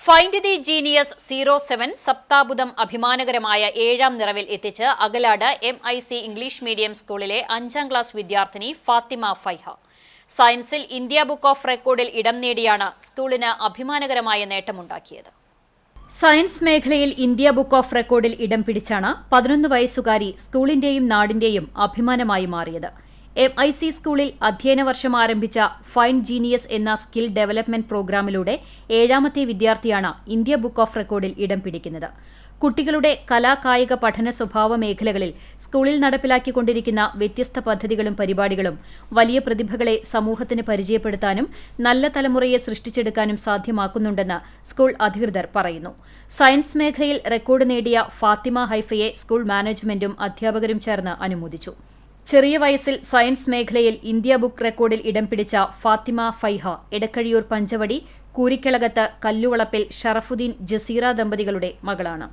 Find the genius zero seven സപ്താബുധം അഭിമാനകരമായ ഏഴാം നിറവിൽ എത്തിച്ച് Akalad M I C English medium സ്കൂളിലെ അഞ്ചാം ക്ലാസ് വിദ്യാർത്ഥിനി ഫാത്തിമ ഫൈഹ സയൻസിൽ ഇന്ത്യ ബുക്ക് ഓഫ് റെക്കോർഡിൽ ഇടം നേടിയാണ് സ്കൂളിന് അഭിമാനകരമായ നേട്ടമുണ്ടാക്കിയത് സയൻസ് മേഖലയിൽ ഇന്ത്യ ബുക്ക് ഓഫ് റെക്കോർഡിൽ ഇടം പിടിച്ചാണ് പതിനൊന്ന് വയസ്സുകാരി സ്കൂളിന്റെയും നാടിന്റെയും അഭിമാനമായി മാറിയത് എം ഐ സി സ്കൂളിൽ അധ്യയന വർഷം ആരംഭിച്ച ഫൈൻ ജീനിയസ് എന്ന സ്കിൽ ഡെവലപ്മെന്റ് പ്രോഗ്രാമിലൂടെ ഏഴാമത്തെ വിദ്യാർത്ഥിയാണ് ഇന്ത്യ ബുക്ക് ഓഫ് റെക്കോർഡിൽ ഇടം പിടിക്കുന്നത്. കുട്ടികളുടെ കലാകായിക പഠന സ്വഭാവ മേഖലകളിൽ സ്കൂളിൽ നടപ്പിലാക്കിക്കൊണ്ടിരിക്കുന്ന വ്യത്യസ്ത പദ്ധതികളും പരിപാടികളും വലിയ പ്രതിഭകളെ സമൂഹത്തിന് പരിചയപ്പെടുത്താനും നല്ല തലമുറയെ സൃഷ്ടിച്ചെടുക്കാനും സാധ്യമാക്കുന്നുണ്ടെന്ന് സ്കൂൾ അധികൃതർ പറയുന്നു. സയൻസ് മേഖലയിൽ റെക്കോർഡ് നേടിയ ഫാത്തിമ ഹൈഫയെ സ്കൂൾ മാനേജ്മെന്റും അധ്യാപകരും ചേർന്ന് അനുമോദിച്ചു. ചെറിയ വയസ്സിൽ സയൻസ് മേഖലയിൽ ഇന്ത്യ ബുക്ക് റെക്കോർഡിൽ ഇടം പിടിച്ച ഫാത്തിമ ഫൈഹ എടക്കഴിയൂർ പഞ്ചവടി കൂരിക്കിളകത്ത് കല്ലുവളപ്പിൽ ഷറഫുദ്ദീൻ ജസീറ ദമ്പതികളുടെ മകളാണ്.